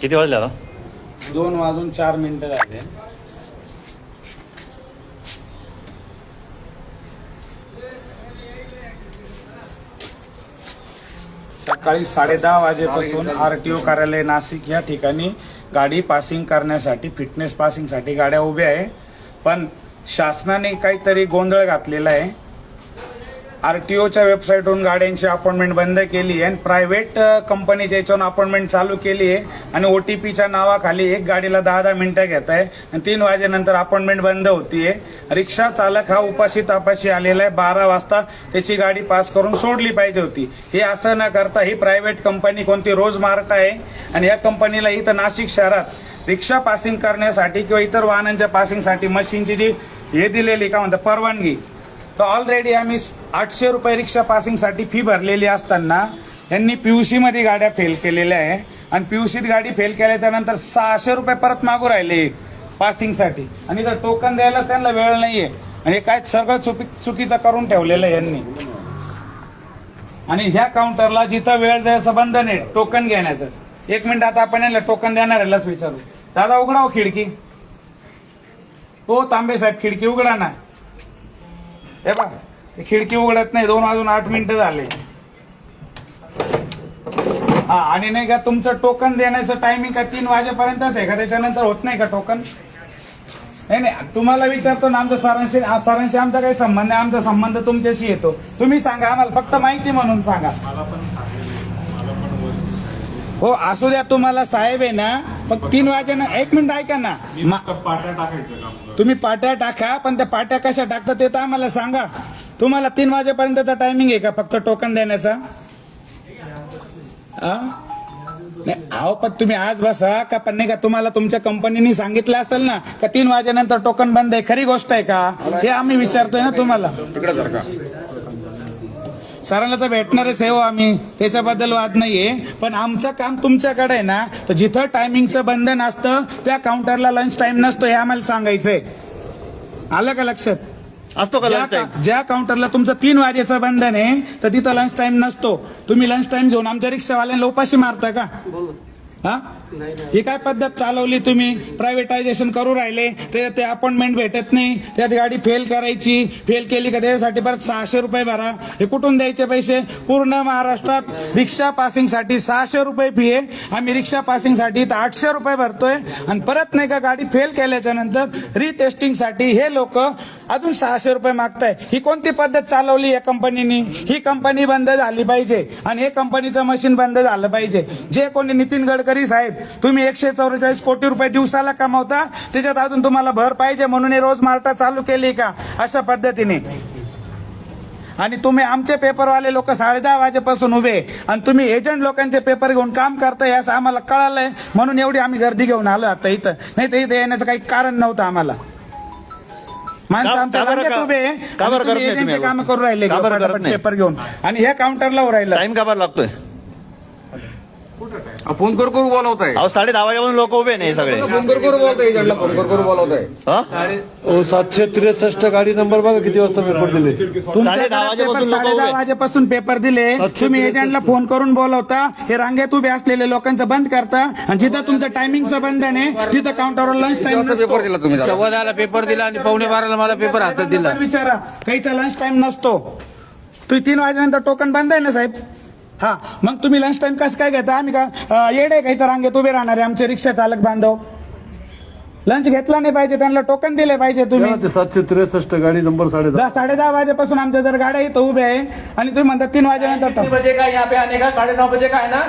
किती वाजले आता? दोन वाजून चार मिनिटं झाले. सकाळी साडे दहा वाजेपासून आर टी ओ कार्यालय नाशिक या ठिकाणी गाडी पासिंग करण्यासाठी फिटनेस पासिंगसाठी गाड्या उभ्या आहे. पण शासनाने काहीतरी गोंधळ घातलेला आहे. आर टी ओच्या वेबसाईटवरून गाड्यांची अपॉइंटमेंट बंद केली आहे. आणि प्रायव्हेट कंपनीच्या याच्यावरून अपॉइंटमेंट चालू केली आहे आणि ओ टी पीच्या नावाखाली एक गाडीला दहा दहा मिनिटं घेत आहे आणि तीन वाजेनंतर अपॉइंटमेंट बंद होतीये. रिक्षा चालक हा उपाशी तापाशी आलेला आहे. बारा वाजता त्याची गाडी पास करून सोडली पाहिजे होती. हे असं न करता ही प्रायव्हेट कंपनी कोणती रोज मार्ट आहे आणि या कंपनीला इथं नाशिक शहरात रिक्षा पासिंग करण्यासाठी किंवा इतर वाहनांच्या पासिंगसाठी मशीनची जी हे दिलेली का म्हणतात परवानगी तर ऑलरेडी आम्ही आठशे रुपये रिक्षा पासिंगसाठी फी भरलेली असताना यांनी यू मध्ये गाड्या फेल केलेल्या आहे. आणि पीयूसीत गाडी फेल केल्या त्यानंतर सहाशे रुपये परत मागू राहिले पासिंगसाठी आणि जर टोकन द्यायला त्यांना वेळ नाहीये. आणि काय सगळं चुकी चुकीचं करून ठेवलेलं आहे यांनी. आणि ह्या काउंटरला जिथं वेळ द्यायचं बंधन आहे टोकन घेण्याचं. एक मिनिट आता आपण यांना टोकन देणाऱ्यालाच विचारू. दादा उघडा हो खिडकी. हो तांबे साहेब खिडकी उघडा ना. हे बा खिडकी उघडत नाही दोन वाजून आठ मिनिटं झाले. हा आणि नाही का तुमचं टोकन देण्याचं टायमिंग का तीन वाजेपर्यंतच आहे का त्याच्यानंतर होत नाही का टोकन? नाही नाही तुम्हाला विचारतो ना आमचा सरांशी सरांशी आमचा काही संबंध आहे आमचा संबंध तुमच्याशी येतो. तुम्ही सांगा आम्हाला फक्त माहिती म्हणून सांगा. मला पण सांगा. हो असू द्या तुम्हाला साहेब आहे ना फक्त तीन वाजे ना एक मिनिट ऐका ना. मा- पाट्या टाकायचं काम तुम्ही पाट्या टाका पण त्या पाट्या कशा टाकता ते तर आम्हाला सांगा. तुम्हाला तीन वाजेपर्यंतचा टायमिंग आहे का फक्त टोकन देण्याचा? आ? नाही अहो पण तुम्ही आज बसा का पण नाही का तुम्हाला तुमच्या कंपनीने सांगितलं असेल ना का तीन वाजेनंतर टोकन बंद आहे खरी गोष्ट आहे का? हे आम्ही विचारतोय ना तुम्हाला. सरांना तर भेटणारच आहे हो आम्ही. त्याच्याबद्दल वाद नाहीये. पण आमचं काम तुमच्याकडे आहे ना तर जिथं टायमिंगचं बंधन असतं त्या काउंटरला लंच टाइम नसतो हे आम्हाला सांगायचंय. आलं का लक्षात? असतो का ज्या ज्या काउंटरला तुमचं तीन वाजेचं बंधन आहे तर तिथं लंच टाइम नसतो. तुम्ही लंच टाइम घेऊन आमच्या रिक्षावाल्यांना उपाशी मारता का? हा? ही काय पद्धत चालवली तुम्ही? प्रायव्हेटायझेशन करू राहिले ते ते अपॉइंटमेंट भेटत नाही त्यात गाडी फेल करायची फेल केली का त्याच्यासाठी परत सहाशे रुपये भरा. हे कुठून द्यायचे पैसे? पूर्ण महाराष्ट्रात रिक्षा पासिंगसाठी सहाशे रुपये फी आहे. आम्ही रिक्षा पासिंगसाठी तर आठशे रुपये भरतोय. आणि परत नाही का गाडी फेल केल्याच्यानंतर रिटेस्टिंगसाठी हे लोक अजून सहाशे रुपये मागताय. ही कोणती पद्धत चालवली या कंपनीनी? ही कंपनी बंद झाली पाहिजे आणि हे कंपनीचं मशीन बंद झालं पाहिजे. जे कोणी नितीन गडकरी साहेब तुम्ही एकशे चौवेचाळीस कोटी रुपये दिवसाला कमावता त्याच्यात अजून तुम्हाला भर पाहिजे म्हणून हे रोज मार्टा चालू केली का? अशा पद्धतीने. आणि तुम्ही आमचे पेपरवाले लोक साडे दहा वाजेपासून उभे आणि तुम्ही एजंट लोकांचे पेपर घेऊन काम करताय असं आम्हाला कळालंय. म्हणून एवढी आम्ही गर्दी घेऊन आलो आता इथं. नाही तर इथं येण्याचं काही कारण नव्हतं आम्हाला. माणसं आमच्या का बरं रांगेत का- उभे आहे का बरं आणि तुम्ही करत नाही एजंटचे तुम्ही काम करू राहिले का बरं करत पटापट नाही? पेपर घेऊन. आणि ह्या काउंटरला राहिलं. टाइम का बरं लागतोय? फोन कर करू बोलवताय. अहो साडे दहा वाजेपासून लोक उभे नाही सगळे. फोन कर करू बोलताय एजंटला फोन कर करू बोलवताय. हा? ओ सातशे त्रेसष्ट गाडी नंबर बघा किती वाजता पेपर दिले. साडे दहा वाजेपासून लोक साडे दहा उभे वाजेपासून पेपर दिले. तुम्ही. एजंटला फोन करून बोलवता. हे रांगेत उभे असलेले लोकांचं बंद करता. आणि जिथं तुमचं टायमिंगचं बंधन आहे तिथं काउंटरवर लंच टाइम पेपर दिला तुम्ही दादा? सव्वा दहाला पेपर दिला आणि पावणे बाराला मला पेपर हातात दिला. विचारा. काही तर लंच टाइम नसतो. तुम्ही तीन वाजेनंतर टोकन बंद आहे ना साहेब? हा. मग तुम्ही लंच टाइम कसं काय घेता? आम्ही का येडे काही तर रांगेत उभे राहणारे आमचे रिक्षा चालक बांधव? लंच घेतला नाही पाहिजे त्यांना टोकन दिले पाहिजे तुम्ही. ते सातशे त्रेसष्ट गाडी नंबर साडे दहा. साडे दहा वाजेपासून आमच्या जर गाड्या इथं उभ्या आहे आणि तुम्ही म्हणता तीन वाजेनंतर. बजे का यहाँ पे आने का? साढ़े नौ बजे का है ना?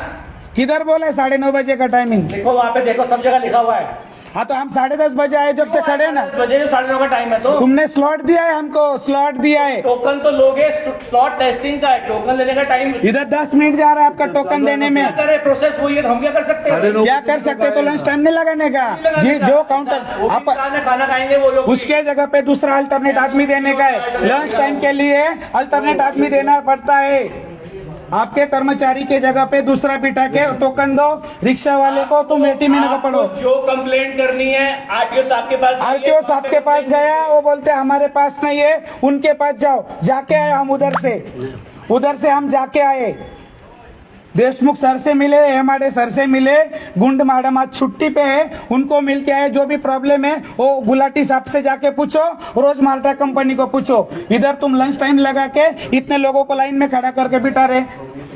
किधर बोला है साढ़े नौ बजे का टाइमिंग देखो वहाँ पे देखो सब जगह लिखा हुआ है. हाँ तो हम साढ़े दस बजे आए जब से खड़े ना? दस बजे? साढ़े नौ का टाइम है तो। तुमने स्लॉट दिया है हमको स्लॉट दिया है। टोकन तो लोगे स्लॉट टेस्टिंग का है टोकन लेने का टाइम इधर दस मिनट जा रहा है आपका टोकन देने में। प्रोसेस वही है तो हम क्या कर सकते हैं? क्या कर सकते तो लंच टाइम नहीं लगाने का? जी जो काउंटर आप खाना खाएँगे वो लोग उसके जगह पे दूसरा अल्टरनेट आदमी देने का है। लंच टाइम के लिए अल्टरनेट आदमी देना पड़ता है। आपके कर्मचारी के जगह पे दूसरा बिठा के टोकन दो रिक्शा वाले को तुम एटी में न पढ़ो जो कंप्लेंट करनी है आरटीओ साहब के पास आरटीओ साहब के पास गया वो बोलते हमारे पास नहीं है उनके पास जाओ जाके आए हम उधर से। उधर से हम जाके आए। देशमुख सर से मिले एमआरडे सर से मिले, गुंड मैडम आज छुट्टी पे है, उनको मिल के आए, जो भी प्रॉब्लम है, वो गुलाटी साहब से जाके पूछो रोज मार्टा कंपनी को पूछो। इधर तुम लंच टाइम लगा के इतने लोगों को लाइन में खड़ा करके बिठा रहे।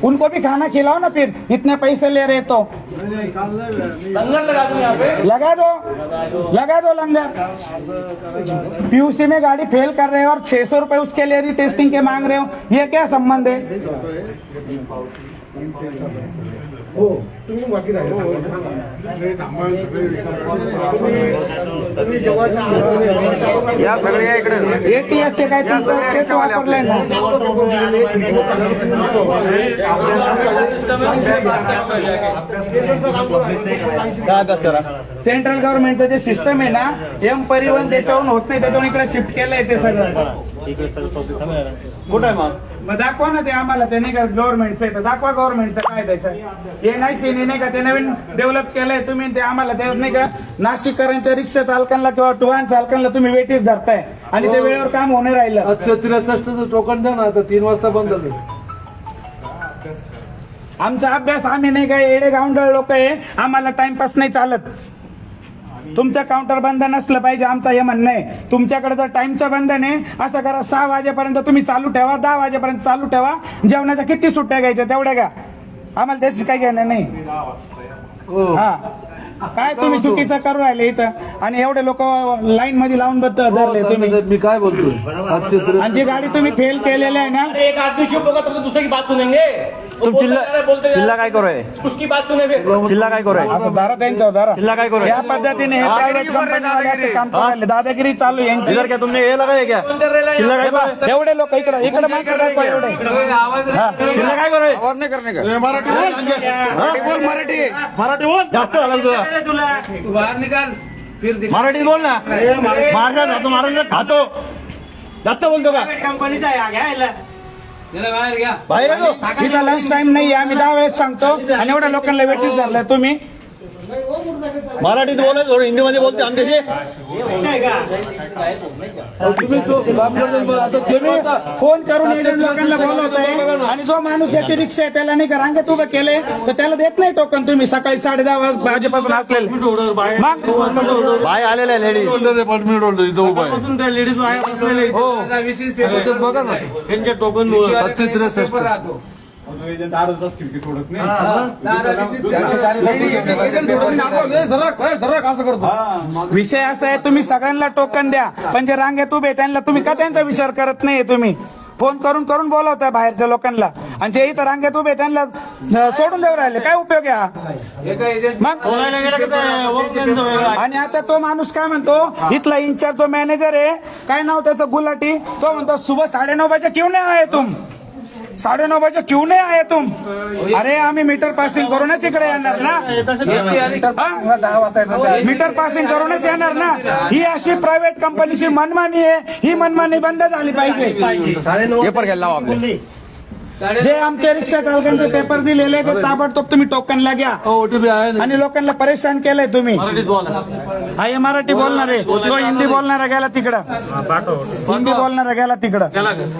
उनको भी खाना खिलाओ ना फिर इतने पैसे ले रहे तो। लंगर लगा दूँ यहाँ पे? लगा दो लगा दो लंगर। पीयूसी में गाड़ी फेल कर रहे हो और छह सौ रुपए उसके लिए टेस्टिंग के मांग रहे हो ये क्या संबंध है? या सगळ्या इकडे. एटीएस ते काय तुमचं? तेच वापरलंय ना? अभ्यास करा सेंट्रल गव्हर्नमेंटचं जे सिस्टम आहे ना एम परिवहन त्याच्यावरून होत नाही त्याच्यावरून इकडे शिफ्ट केलंय ते सगळं. कुठं आहे मग? मग दाखवा ना ते आम्हाला ते नाही का गव्हर्नमेंटचं आहे तर दाखवा गव्हर्नमेंटचं काय त्याचं. हे नाही सीने नाही का ते नवीन डेव्हलप केलंय तुम्ही ते आम्हाला ते नाही का नाशिककरांच्या रिक्षा चालकांना किंवा टुवान चालकांना तुम्ही वेटीस धरताय. आणि ते वेळेवर काम होणे राहिलं. आजच्या टोकन द्या ना आता तीन वाजता बंद झालं. आमचा अभ्यास आम्ही नाही काय एडे गावंडळ लोक आहे. आम्हाला टाइमपास नाही चालत. तुमचं काउंटर बंद नसलं पाहिजे आमचं हे म्हणणं आहे. तुमच्याकडे जर टाइमचं बंधन आहे असं करा सहा वाजेपर्यंत तुम्ही चालू ठेवा दहा वाजेपर्यंत चालू ठेवा. जेवणाच्या किती सुट्ट्या घ्यायच्या तेवढ्या घ्या. आम्हाला त्याची काही घेणं नाही. हा. काय तुम्ही चुकीचं करू राहिले इथं? आणि एवढे लोक लाईन मध्ये लावून बत- धरले तुम्ही. मी काय बोलतोय? सातशे आणि जी गाडी तुम्ही फेल केलेली आहे ना एक आदमी चुप होगा तो दूसरे की बात सुनेंगे. तुम चिल्ला चिल्ला। काय करू आहे उसकी बात सुने फिर चिल्ला काय करू आहे असं दारा त्यांच्यावर दारा. चिल्ला काय करू या आहे पद्धतीने हे प्रायव्हेट कंपनीवाले असे काम करू राहिले. दादागिरी चालू आहे यांची. जिधर क्या तुमने ये लगा है क्या चिल्ला काय करू आहे? एवढे लोक इकडे इकडे माणसं दाखवा एवढे. हा, चिल्ला काय करू आहे? आवाज नाही करणे का? मराठी बोल मराठी मराठी बोल जास्त झालं तुला. तू बाहेर निकाल फिर दिख मराठीत बोल ना. महाराष्ट्रात राहतो महाराष्ट्रात खातो. जास्त बोलतो का? कंपनीचा बाहेर घ्या. बाहेर आहे तो. इथं लंच टाइम नाही आम्ही दहा वेळेस सांगतो. आणि एवढ्या लोकांना वेटीस धरलंय तुम्ही. मराठीत बोलाय थोडं हिंदीमध्ये बोलते आमच्याशी. तुम्ही तो काम करताय मग आता तुम्ही आता फोन करून एजंट लोकांना बोलवताय आणि जो माणूस ज्याची रिक्षा आहे त्याला नाही का रांगेत उभं केले तर त्याला देत नाही टोकन तुम्ही. सकाळी साडे दहा वाजेपासून असलेले मग बाय आलेले आहे लेडीज होल्डर इथं उभा आहे. हो. त्याच्यात बघा ना सातशे त्रेसष्ट. राहतो विषय असा आहे तुम्ही सगळ्यांना टोकन द्या. पण जे रांगेत उभे त्यांना तुम्ही का त्यांचा विचार करत नाही तुम्ही? फोन करून करून बोलवताय बाहेरच्या लोकांना. आणि जे इथं रांगेत उभे त्यांना अं, सोडून देऊ राहिले. काय उपयोग आहे हा? एजंट मग आणि आता तो माणूस काय म्हणतो? इथला इंचार्ज जो मॅनेजर आहे काय नाव त्याचं? गुलाटी? तो म्हणतो सुबह साडे नऊ बजे क्यों नाही आहे तुम? साडे नऊ बजे क्यों नाही आहे तुम. अरे आम्ही मीटर पासिंग करूनच इकडे येणार ना? हा? मीटर पासिंग करूनच येणार ना? ही अशी प्रायव्हेट कंपनीची मनमानी आहे. ही मनमानी बंद झाली पाहिजे. पेपर घ्यायला जे आमचे रिक्षा चालकांचे पेपर दिलेले ते ताबडतोब तुम्ही टोकनला घ्या. ओटीपी आहे ना. आणि लोकांना परेशान केलंय तुम्ही. हा हे मराठी बोलणार. आहे तो हिंदी बोलणारा गेला तिकडं. हिंदी बोलणारा गेला तिकडं.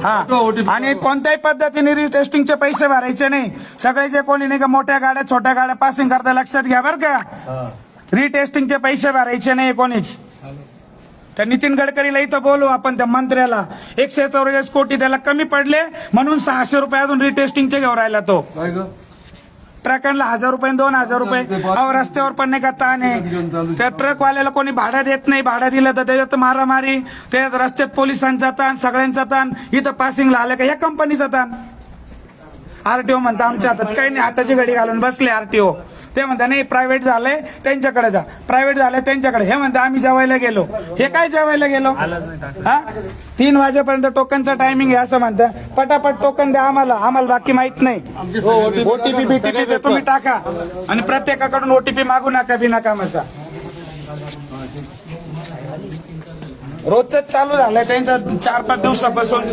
हा. आणि कोणत्याही पद्धतीने टेस्टिंगचे पैसे भरायचे नाही. सगळे जे कोणी नाही का मोठ्या गाड्या छोट्या गाड्या पासिंग करता लक्षात घ्या बरं का. रिटेस्टिंगचे पैसे भरायचे नाही कोणीच. त्या नितीन गडकरीला इथं बोलू आपण त्या मंत्र्याला. एकशे चौवेचाळीस कोटी त्याला कमी पडले म्हणून सहाशे रुपये अजून रिटेस्टिंगचे घेऊन राहिला तो. ट्रकांना हजार रुपये दोन हजार रुपये. अहो रस्त्यावर पण नाही का ताण आहे. त्या ट्रकवाल्याला कोणी भाडं देत नाही भाडं दिलं तर त्याच्यात मारामारी त्याच्यात रस्त्यात पोलिसांचा ताण सगळ्यांचा ताण इथं पासिंगला आलं का या कंपनीचा ताण आरटीओ म्हणता आमच्या हातात. काही नाही हाताची घडी घालून बसले आरटीओ ते म्हणता नाही प्रायव्हेट झालंय त्यांच्याकडे जा. प्रायव्हेट झालंय त्यांच्याकडे. हे म्हणता आम्ही जेवायला गेलो. हे काय जेवायला गेलो? हा? तीन वाजेपर्यंत टोकनचं टायमिंग आहे असं म्हणतं. पटापट टोकन द्या आम्हाला आम्हाला बाकी माहीत नाही. ओटीपी बीटीपी ते तुम्ही टाका. आणि प्रत्येकाकडून ओटीपी मागू नका बिना कामाचा रोजच चालू झालंय त्यांचं चार पाच दिवसापासून.